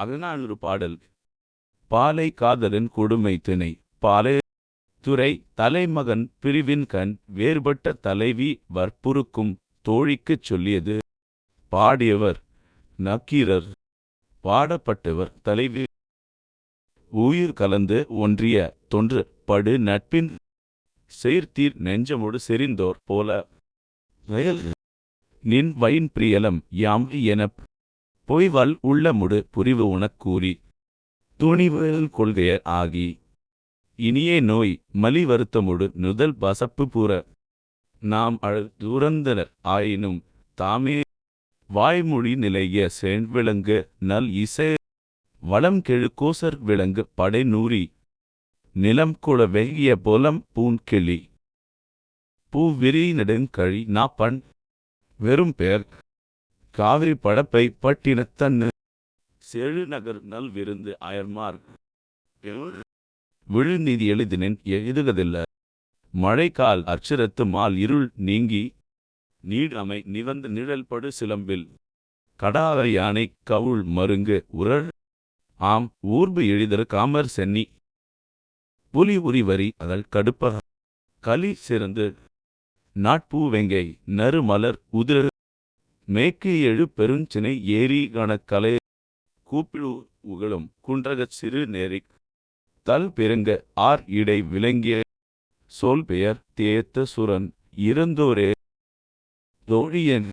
அகநானூறு பாடல். பாலை காதலன் கொடுமை திணை. பாலை துறை தலைமகன் பிரிவின் கண். வேறுபட்ட தலைவி வற்புறுக்கும் தோழிக்குச் சொல்லியது. பாடியவர் நக்கீரர். பாடப்பட்டவர் தலைவி. உயிர் கலந்து ஒன்றிய தொன்று படு நட்பின் செயற்தீர் நெஞ்சமொடு செறிந்தோர் போல. நின் வயின் பிரியலம் யாம் எனப் பொய்வல் உள்ளமுடு புரிவு உனக்கூறி துணிவல் கொள்கையர் ஆகி. இனியே நோய் மலி வருத்தமுடு நுதல் பசப்பு பூர நாம் அழ துறந்தனர் ஆயினும் தாமே. வாய்மொழி நிலைய சென் விளங்கு நல் இசை வளம் கெழு கோசர் விளங்கு படை நூறி. நிலம் குள வெகிய பொலம் பூன்கிளி பூ விரி நெடுங்கழி நாப்பண் வெறும் பேர் காவிரி படப்பை பட்டினத்தன்னு செழு நகர் நல் விருந்து அயர்மார். விழுநீதி எழுதினேன் எழுதுகதில்ல மழைக்கால் அச்சரத்து மால் இருள் நீங்கி நீடமை நிவந்த நிழல் படு சிலம்பில். கடாத யானை கவுள் மருங்கு உரள் ஆம் ஊர்பு எழிதர் காமர் சென்னி. புலி உரிவரி அதழ் கடுப்ப கலி சிறந்து நாட்பூவெங்கை நறுமலர் உதிர மேற்கு எழு பெருஞ்சினை ஏரி கணக்கலை கூப்பிழு உகளும் குன்றகச் சிறு நேரிக் தல் பெருங்க ஆர் இடை விளங்கிய சொல் பெயர் தேத்த சுரன் இறந்தோரே தோழியன்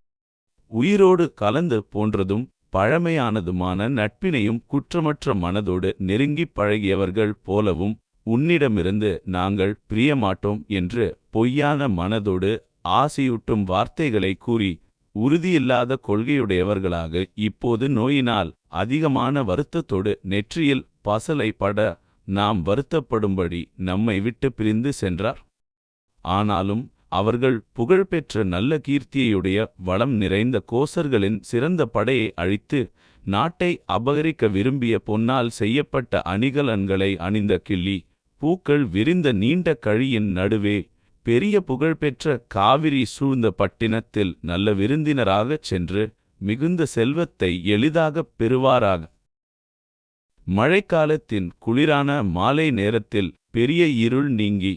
உயிரோடு கலந்து போன்றதும் பழமையானதுமான நட்பினையும் குற்றமற்ற மனதோடு நெருங்கிப் பழகியவர்கள் போலவும் உன்னிடமிருந்து நாங்கள் பிரியமாட்டோம் என்று பொய்யான மனதோடு ஆசையூட்டும் வார்த்தைகளை கூறி உறுதியில்லாத கொள்கையுடையவர்களாக இப்போது நோயினால் அதிகமான வருத்தத்தோடு நெற்றியில் பசலை பட நாம் வருத்தப்படும்படி நம்மை விட்டு பிரிந்து சென்றார். ஆனாலும் அவர்கள் புகழ்பெற்ற நல்ல கீர்த்தியுடைய வளம் நிறைந்த கோசர்களின் சிறந்த படையை அழித்து நாட்டை அபகரிக்க விரும்பிய பொன்னால் செய்யப்பட்ட அணிகலன்களை அணிந்த கிள்ளி பூக்கள் விரிந்த நீண்ட கழியின் நடுவே பெரிய புகழ்பெற்ற காவிரி சூழ்ந்த பட்டினத்தில் நல்ல விருந்தினராகச் சென்று மிகுந்த செல்வத்தை எளிதாகப் பெறுவாராக. மழைக்காலத்தின் குளிரான மாலை நேரத்தில் பெரிய இருள் நீங்கி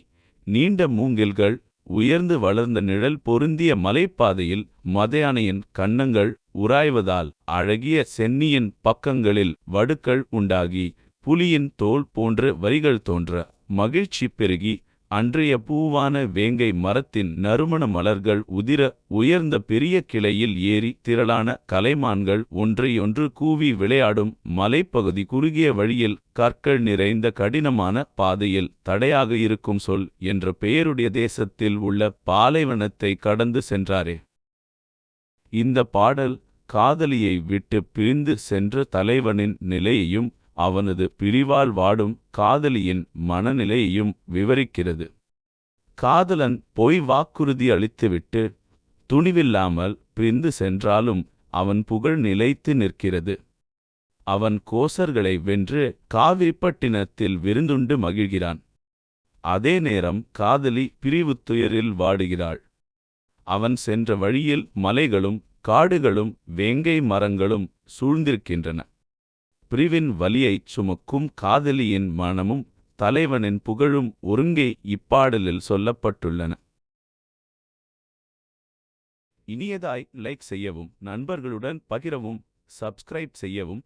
நீண்ட மூங்கில்கள் உயர்ந்து வளர்ந்த நிழல் பொருந்திய மலைப்பாதையில் மதையானையின் கன்னங்கள் உராய்வதால் அழகிய சென்னியின் பக்கங்களில் வடுக்கள் உண்டாகி புலியின் தோல் போன்ற வரிகள் தோன்ற மகிழ்ச்சி பெருகி அன்றைய பூவான வேங்கை மரத்தின் நறுமண மலர்கள் உதிர உயர்ந்த பெரிய கிளையில் ஏறி திரளான கலைமான்கள் ஒன்றையொன்று கூவி விளையாடும் மலைப்பகுதி குறுகிய வழியில் கற்கள் நிறைந்த கடினமான பாதையில் தடையாக இருக்கும் சொல் என்ற பெயருடைய தேசத்தில் உள்ள பாலைவனத்தை கடந்து சென்றாரே. இந்த பாடல் காதலியை விட்டு பிரிந்து சென்ற தலைவனின் நிலையையும் அவனது பிரிவால் வாடும் காதலியின் மனநிலையையும் விவரிக்கிறது. காதலன் பொய் வாக்குறுதி அளித்துவிட்டு துணிவில்லாமல் பிரிந்து சென்றாலும் அவன் புகழ் நிலைத்து நிற்கிறது. அவன் கோசர்களை வென்று காவிரிப்பட்டினத்தில் விருந்துண்டு மகிழ்கிறான். அதே நேரம் காதலி பிரிவு துயரில் வாடுகிறாள். அவன் சென்ற வழியில் மலைகளும் காடுகளும் வேங்கை மரங்களும் சூழ்ந்திருக்கின்றன. பிரிவின் வலியைச் சுமக்கும் காதலியின் மனமும் தலைவனின் புகழும் ஒருங்கே இப்பாடலில் சொல்லப்பட்டுள்ளன. இனியதாய் லைக் செய்யவும் நண்பர்களுடன் பகிரவும் சப்ஸ்கிரைப் செய்யவும்